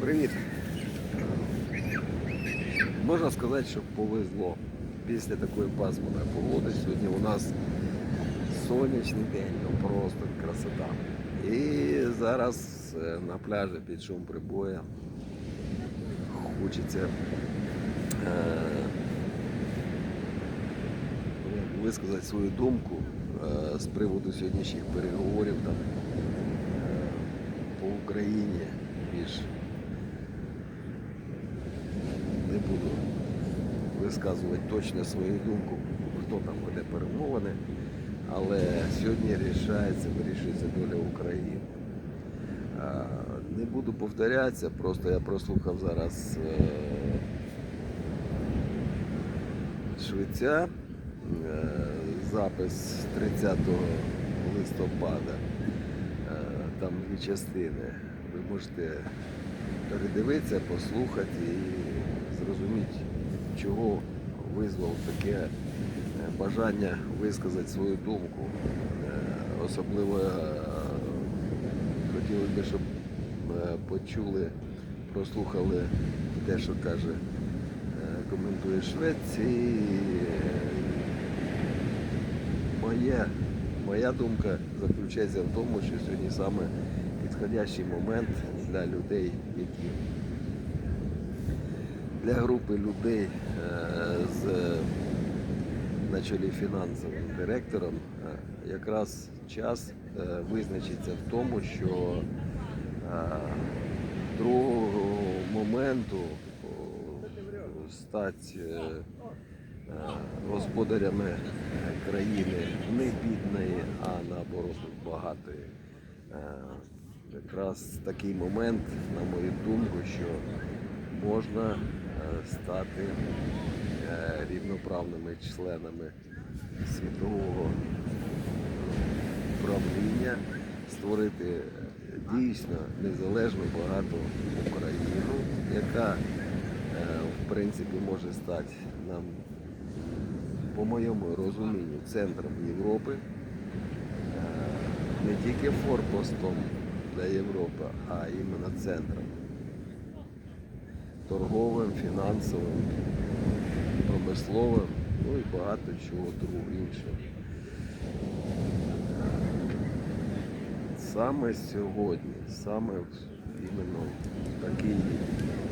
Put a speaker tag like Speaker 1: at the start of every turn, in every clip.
Speaker 1: Привіт. Можна сказати, що повезло. Після такої пасмурної погоди сьогодні у нас сонячний день, ну просто красота. І зараз е, на пляжі під шум прибоя хочеться е, висказати свою думку е, з приводу сьогоднішніх переговорів там, е, по Україні між не буду висказувати точно свою думку, хто там веде перемовини, але сьогодні рішається, вирішується доля України. Не буду повторятися, просто я прослухав зараз е, швеця, е, запис 30 листопада, Е, там дві частини. Ви можете передивитися, послухати і зрозуміти, чого визвав таке е, бажання висказати свою думку. Е, Особливо е, хотілося б, щоб почули, прослухали те, що каже, коментує Швець. І моє, моя думка заключається в тому, що сьогодні саме підходящий момент для людей, які для групи людей е, з на чолі фінансовим директором е, якраз час е, визначиться в тому, що другого моменту е, господарями країни не бідної, а наоборот багатої. Якраз такий момент, на мою думку, що можна стати е, рівноправними членами світового управління, створити е, дійсно незалежну багату Україну, яка е, в принципі може стати нам, по моєму розумінню, центром Європи. Не тільки форпостом для Європи, а іменно центром торговим, фінансовим, промисловим, ну і багато чого другого іншого. Саме сьогодні, саме іменно такий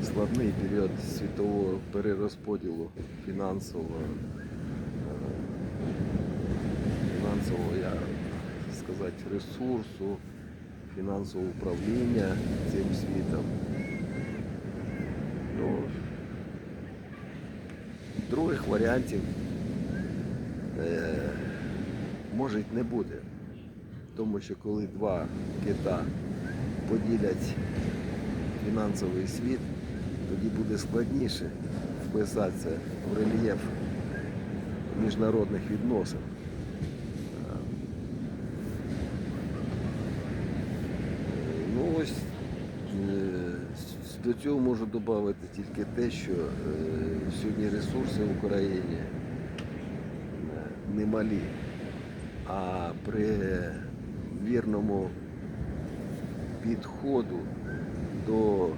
Speaker 1: складний період світового перерозподілу фінансового, е, фінансового, я сказати, ресурсу, фінансового управління цим світом. Ну, других варіантів е, може й не буде. Тому що коли два кита поділять фінансовий світ, тоді буде складніше вписатися в рельєф міжнародних відносин. Е, Ну ось до цього можу додати тільки те, що е, сьогодні ресурси в Україні е, немалі, а при вірному підходу до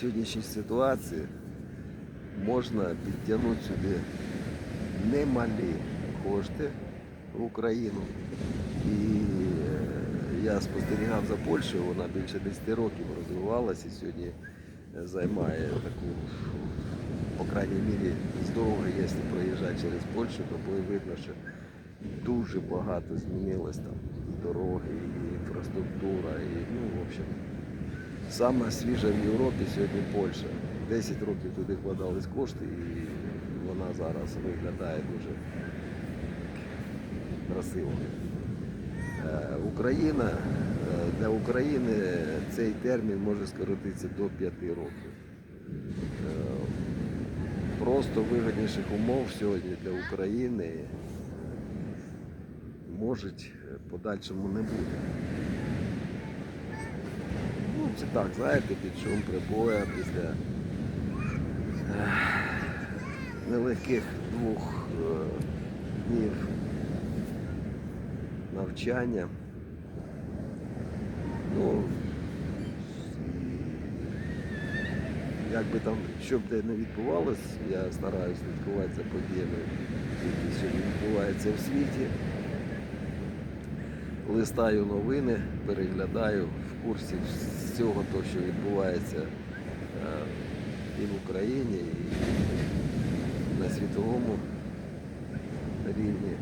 Speaker 1: сьогоднішньої ситуації можна підтягнути сюди немалі кошти в Україну. І я спостерігав за Польщею, вона більше 10 років розвивалася і сьогодні е, займає таку, по крайній мірі, з якщо проїжджати через Польщу, то буде видно, що дуже багато змінилось там і дороги, і інфраструктура, і ну, в общем, саме свіжа в Європі сьогодні Польща. 10 років туди вкладались кошти, і вона зараз виглядає дуже красиво. Е, Україна е, для України цей термін може скоротитися до 5 років. Е, Просто вигідніших умов сьогодні для України е, е, в подальшому не бути. Ну, це так, знаєте, під шум прибоя після нелегких двох днів навчання. Ну, як би там, що б де не відбувалось, я стараюся слідкувати за подіями, які сьогодні відбуваються в світі. Листаю новини, переглядаю в курсі всього того, що відбувається е, і в Україні, і на світовому рівні.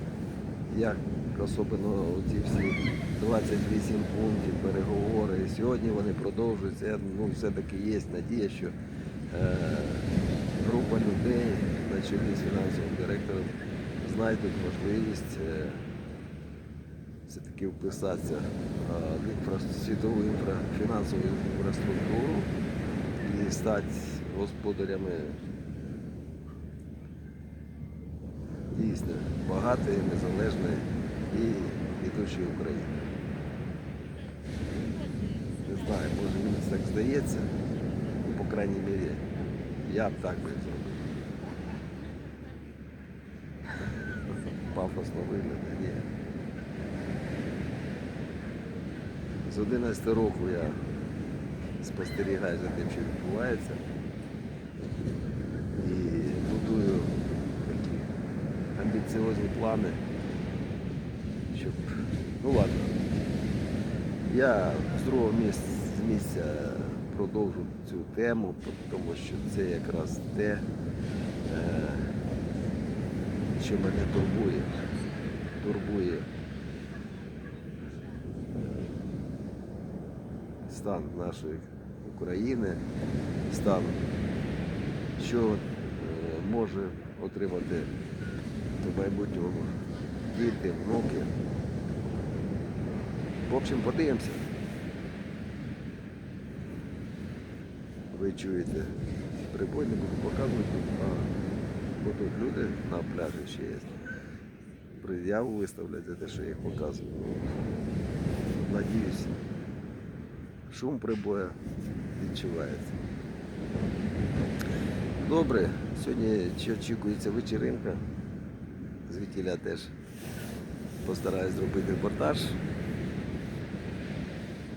Speaker 1: Як особливо ці всі 28 пунктів, переговори. Сьогодні вони продовжуються. Ну, все-таки є надія, що е, група людей на чолі з фінансовим директором знайдуть можливість е, все-таки вписатися е, в інфра- світову інфра, фінансову інфраструктуру і стати господарями дійсно багатої, незалежної і ідучої України. Не знаю, може мені так здається, ну, по крайній мірі, я б так би зробив. Пафосно виглядає, ні. З 11 року я спостерігаю за тим, що відбувається. І амбіціозні плани, щоб. Ну ладно. Я з другого місця, продовжу цю тему, тому що це якраз те, е, що мене турбує. Турбує стан нашої України, стан, що е, може отримати в майбутньому діти, внуки. В общем, подивимося. Ви чуєте, прибой не буду показувати, а тут люди на пляжі ще є. Пред'яву виставлять за те, що я їх показую. Надіюсь, шум прибою відчувається. Добре, сьогодні очікується вечеринка. Звідтіля теж постараюсь зробити репортаж.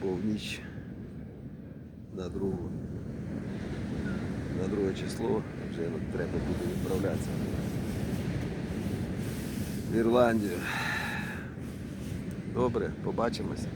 Speaker 1: Бо в ніч на другу, на друге число вже треба буде відправлятися в Ірландію. Добре, побачимося.